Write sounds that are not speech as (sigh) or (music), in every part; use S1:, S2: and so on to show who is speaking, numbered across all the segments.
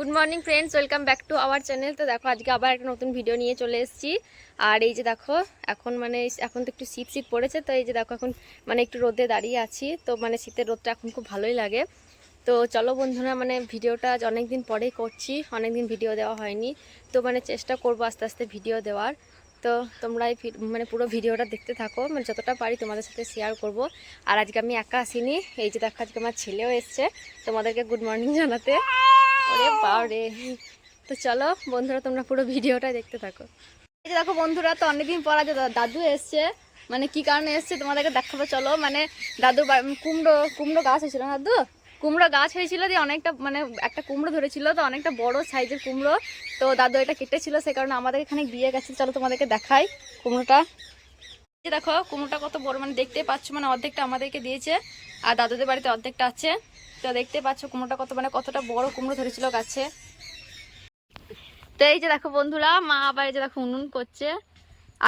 S1: Good morning friends welcome back to our channel তো দেখো, আজকে আবার একটা নতুন ভিডিও নিয়ে চলে এসেছি। আর এই যে দেখো, এখন মানে এখন তো একটু শীত শীত পড়েছে, তো এই যে দেখো, এখন মানে একটু রোদে দাঁড়িয়ে আছি। তো মানে শীতের রোদটা এখন খুব ভালোই লাগে। তো চলো বন্ধুরা মানে ভিডিওটা আজ অনেক দিন পরেই করছি। অনেক দিন ভিডিও দেওয়া হয়নি। তো মানে চেষ্টা করব আস্তে আস্তে ভিডিও দেওয়ার। তো তোমরা এই মানে পুরো ভিডিওটা দেখতে থাকো। মানে যতটা পারি তোমাদের সাথে শেয়ার করব। আর আজকে আমি একা আসিনি। এই যে দেখো, আজকে আমার ছেলেও এসছে। তোমাদেরকে গুড মর্নিং জানাতে। বাবারে তো চলো, বন্ধুরা, তোমরা পুরো ভিডিওটা দেখতে থাকো। এই যে দেখো বন্ধুরা, তো অনেকদিন পর দা- দাদু এসছে। মানে কি কারণে এসছে তোমাদেরকে দেখাবো, চলো। মানে দাদু কুমড়ো কুমড়ো গাছ হয়েছিল দাদু? কুমড়ো গাছ হয়েছিল দিয়ে অনেকটা মানে একটা কুমড়ো ধরেছিল, তো অনেকটা বড় সাইজের কুমড়ো। তো দাদু এটা কেটেছিল, সে কারণে আমাদের এখানে দিয়ে গেছে। চলো তোমাদেরকে দেখাই কুমড়োটা। যে দেখো, কুমড়োটা কত বড় মানে দেখতে পাচ্ছ মানে অর্ধেকটা আমাদেরকে দিয়েছে, আর দাদুদের বাড়িতে অর্ধেকটা আছে। তো দেখতে পাচ্ছ কুমড়োটা কত মানে কতটা বড় কুমড়ো ধরেছিল গাছে। তো এই যে দেখো বন্ধুরা, মা আবার এই যে দেখো উনুন করছে।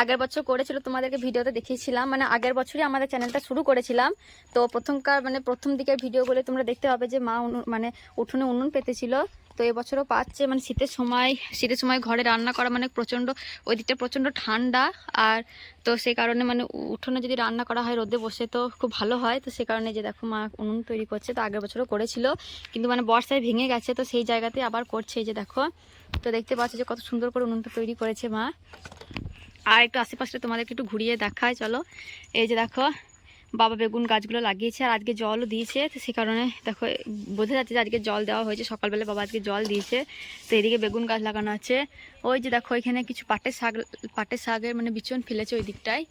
S1: আগের বছর করেছিল, তোমাদেরকে ভিডিওতে দেখিয়েছিলাম। মানে আগের বছরই আমাদের চ্যানেলটা শুরু করেছিলাম। তো প্রথমকার মানে প্রথম দিকের ভিডিওগুলো তোমরা দেখতে পাবে যে মা মানে উঠোনে উনুন পেতেছিল। তো এবছরও পাচ্ছে মানে শীতের সময় শীতের সময় ঘরে রান্না করা মানে প্রচণ্ড, ওই দিকটা প্রচণ্ড ঠান্ডা, আর তো সেই কারণে মানে উঠোনে যদি রান্না করা হয় রোদে বসে তো খুব ভালো হয়। তো সে কারণে যে দেখো মা উনুন তৈরি করছে, তো আগের বছরও করেছিল, কিন্তু মানে বর্ষায় ভেঙে গেছে, তো সেই জায়গাতে আবার করছে এই যে দেখো। তো দেখতে পাচ্ছ যে কত সুন্দর করে উনুনটা তৈরি করেছে মা। আর একটু আশেপাশে তোমাদেরকে একটু ঘুরিয়ে দেখায়, চলো। এই যে দেখো বাবা বেগুন গাছগুলো লাগিয়েছে আর আজকে জলও দিয়েছে, তো সে কারণে দেখো, বোঝা যাচ্ছে যে আজকে জল দেওয়া হয়েছে, সকালবেলা বাবা আজকে জল দিয়েছে, তো এদিকে বেগুন গাছ লাগানো আছে। ওই যে দেখো, এখানে কিছু পাটের শাক, পাটের শাকের মানে বিচন ফেলেছে ওই দিকটায়।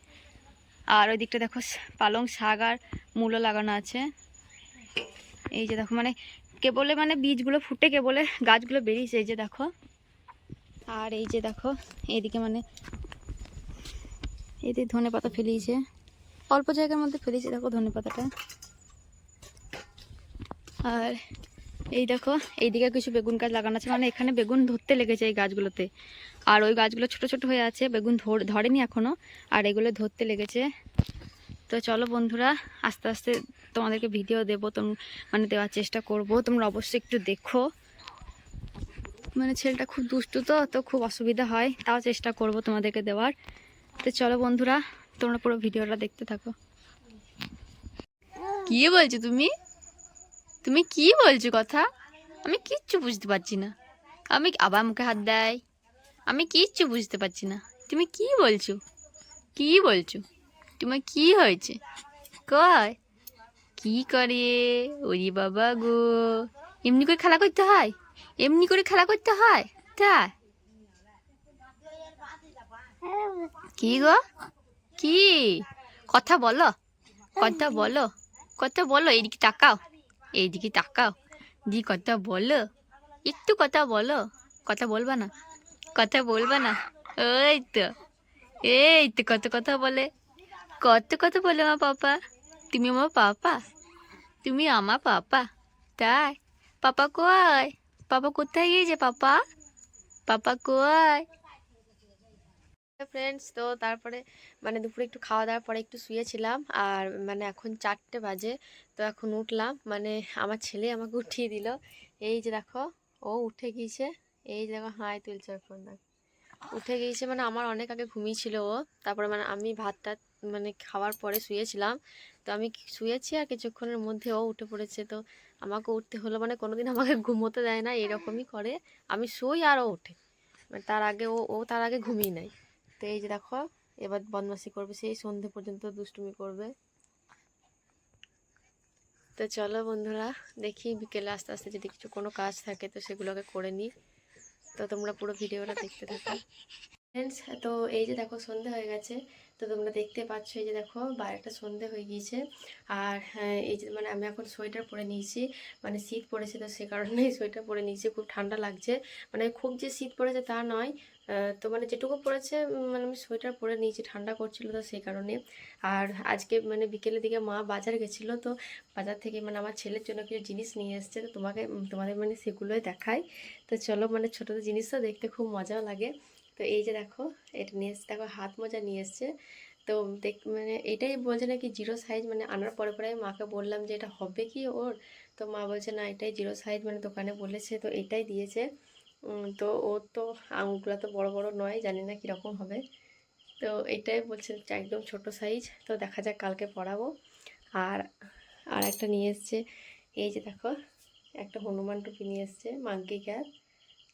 S1: আর ওই দিকটা দেখো পালং শাক আর মূলো লাগানো আছে। এই যে দেখো মানে কেবলে মানে বীজগুলো ফুটে কেবলে গাছগুলো বেরিয়েছে, এই যে দেখো। আর এই যে দেখো এইদিকে মানে যে ধনে পাতা ফেলিয়েছে। অল্প জায়গার মধ্যে ফেলিয়েছে দেখো ধনে পাতাটা। আর এই দেখো, এইদিকে কিছু বেগুন গাছ লাগানো আছে মানে এখানে বেগুন ধরতে লেগেছে এই গাছগুলোতে। আর ওই গাছগুলো ছোট ছোট হয়ে আছে, বেগুন ধর- ধরেনি এখনও, আর এগুলো ধরতে লেগেছে। তো চলো বন্ধুরা, আস্তে আস্তে তোমাদেরকে ভিডিও দেবো, তোম মানে দেওয়ার চেষ্টা করব, তোমরা অবশ্যই একটু দেখো। মানে ছেলেটা খুব দুষ্টু তো তো খুব অসুবিধা হয়, তাও চেষ্টা করব তোমাদেরকে দেওয়ার। তো চলো বন্ধুরা তোমরা পুরো ভিডিওটা দেখতে থাকো। কি বলছো তুমি? তুমি কি বলছো কথা? আমি কিচ্ছু বুঝতে পারছি না। আমি আবার মুখে হাত দেয়। আমি কিচ্ছু বুঝতে পারছি না। তুমি কি বলছো? কি বলছো? তোমার কি হয়েছে? কয় কি করে? ওরে বাবা গো। এমনি করে খেলা করতে হয়? এমনি করে খেলা করতে হয়? তাই কি গো? কি? কথা বলো কথা বলো কথা বলো, এইদিকে তাকাও এইদিকে তাকাও, দি কথা বলো, একটু কথা বলো, কথা বলবা না, কথা বলবা না ওই তো, এই তো কত কথা বলে, কত কথা বলে আমার পাপা, তুমি আমার পাপা, তুমি আমার পাপা, তাই, পাপা কয় পাপা কোথায় গিয়েছে পাপা পাপা কয় ফ্রেন্ডস তো তারপরে মানে দুপুরে একটু খাওয়া দাওয়ার পরে একটু শুয়েছিলাম আর মানে এখন চারটে বাজে, তো এখন উঠলাম। মানে আমার ছেলে আমাকে উঠিয়ে দিল। এই যে দেখো, ও উঠে গিয়েছে। এই যে দেখো, হাই তুলছে এখন উঠে গিয়েছে মানে আমার অনেক আগে ঘুমিয়েছিল ও। তারপরে মানে আমি ভাতটা মানে খাওয়ার পরে শুয়েছিলাম। তো আমি শুয়েছি আর কিছুক্ষণের মধ্যে ও উঠে পড়েছে। তো আমাকে উঠতে হলো মানে কোনোদিন আমাকে ঘুমোতে দেয় না, এরকমই করে। আমি শুই আর ও ওঠে মানে তার আগে ও ও তার আগে ঘুমিয়ে নেয়। তো এই যে দেখো, এবার বদমাসি করবে, সেই সন্ধে পর্যন্ত দুষ্টুমি করবে। তো চলো বন্ধুরা, দেখি বিকেলে আস্তে আস্তে যদি কিছু কোনো কাজ থাকে, তো সেগুলোকে করে নিই। তো তোমরা পুরো ভিডিওটা দেখতে থাকো। ফ্রেন্ডস তো এই যে দেখো, সন্ধে হয়ে গেছে। তো তোমরা দেখতে পাচ্ছ এই যে দেখো বাইরেটা সন্ধে হয়ে গিয়েছে। আর হ্যাঁ, এই যে মানে আমি এখন সোয়েটার পরে নিয়েছি মানে শীত পড়েছে তো সে কারণেই (laughs) সোয়েটার পরে নিয়েছি খুব ঠান্ডা লাগছে। মানে খুব যে শীত পড়েছে তা নয় তো মানে যেটুকু পড়েছে মানে আমি সোয়েটার পরে নিয়েছি ঠান্ডা করছিল তো সেই কারণে। আর আজকে মানে বিকেলের দিকে মা বাজার গেছিল তো বাজার থেকে মানে আমার ছেলের জন্য কিছু জিনিস নিয়ে এসছে তো তোমাকে তোমাদের মানে সেগুলোই দেখাই। তো চলো মানে ছোটো জিনিসও দেখতে খুব মজাও লাগে। তো এই যে দেখো, এটা নিয়ে এসছে দেখো হাত মোজা নিয়ে এসছে। তো দেখ মানে এটাই বলছে নাকি জিরো সাইজ মানে আনার পরে পরে মাকে বললাম যে এটা হবে কি ওর? তো
S2: মা বলছে, না, এটাই জিরো সাইজ মানে দোকানে বলেছে, তো এটাই দিয়েছে। তো ওর তো আঙুলগুলো তো বড় বড় নয়, জানি না কীরকম হবে। তো এটাই বলছে একদম ছোট সাইজ তো দেখা যাক কালকে পড়াবো আর আর একটা নিয়ে এসছে, এই যে দেখো, একটা হনুমান টুপি নিয়ে এসছে মাঙ্কি ক্যাপ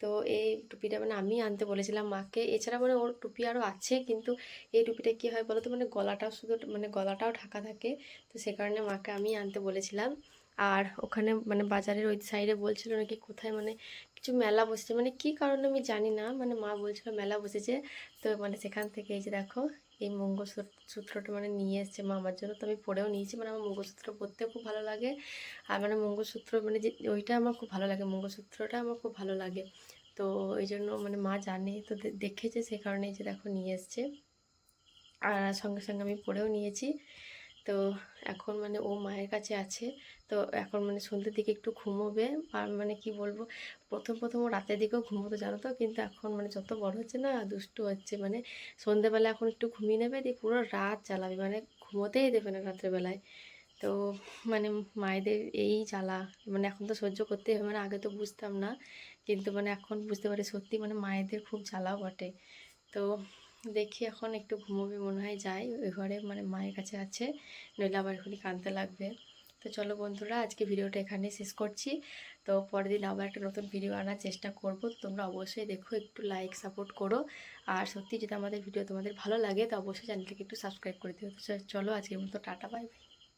S2: তো এই টুপিটা মানে আমি আনতে বলেছিলাম মাকে। এছাড়া মানে ওর টুপি আরও আছে, কিন্তু এই টুপিটা কী হয় বলো তো মানে গলাটাও শুধু মানে গলাটাও ঢাকা থাকে, তো সে কারণে মাকে আমি আনতে বলেছিলাম। আর ওখানে মানে বাজারের ওই সাইডে বলছিল নাকি কোথায় মানে কিছু মেলা বসেছে। মানে কি কারণে আমি জানি না মানে মা বলছিল মেলা বসেছে, তো মানে সেখান থেকে এই যে দেখো এই মঙ্গলসূত্রটা মানে নিয়ে এসছে মা আমার জন্য। তো আমি পড়েও নিয়েছি মানে আমার মঙ্গলসূত্র পড়তে খুব ভালো লাগে। আর মানে মঙ্গলসূত্র মানে যে, ওইটা আমার খুব ভালো লাগে, মঙ্গলসূত্রটা আমার খুব ভালো লাগে। তো ওই জন্য মানে মা জানে, তো দেখেছে সে কারণে যে দেখো নিয়ে এসছে। আর সঙ্গে সঙ্গে আমি পড়েও নিয়েছি। তো এখন মানে ও মায়ের কাছে আছে। তো এখন মানে সন্ধ্যের দিকে একটু ঘুমোবে। আর মানে কি বলব, প্রথম প্রথম ও রাতের দিকেও ঘুমোতো, জানো তো? কিন্তু এখন মানে যত বড় হচ্ছে না, দুষ্টু হচ্ছে। মানে সন্ধ্যেবেলা এখন একটু ঘুমিয়ে নেবে, দিয়ে পুরো রাত চালাবে মানে ঘুমোতেই দেবে না রাত্রেবেলায়। তো মানে মায়েদের এই জ্বালা মানে এখন তো সহ্য করতেই হবে। মানে আগে তো বুঝতাম না, কিন্তু মানে এখন বুঝতে পারি সত্যি মানে মায়েদের খুব জ্বালাও বটে। তো দেখি এখন একটু ঘুমোবে মনে হয়, যাই। ওই ঘরে মানে মায়ের কাছে আছে, নইলে আবার এখনই কাঁদতে লাগবে। তো চলো বন্ধুরা, আজকে ভিডিওটা এখানে শেষ করছি। তো পরের দিন আবার একটা নতুন ভিডিও আনার চেষ্টা করব। তোমরা অবশ্যই দেখো, একটু লাইক সাপোর্ট করো। আর সত্যি যদি আমাদের ভিডিও তোমাদের ভালো লাগে, তো অবশ্যই চ্যানেলটাকে একটু সাবস্ক্রাইব করে দিও। চলো আজকের মতো, টাটা বাই বাই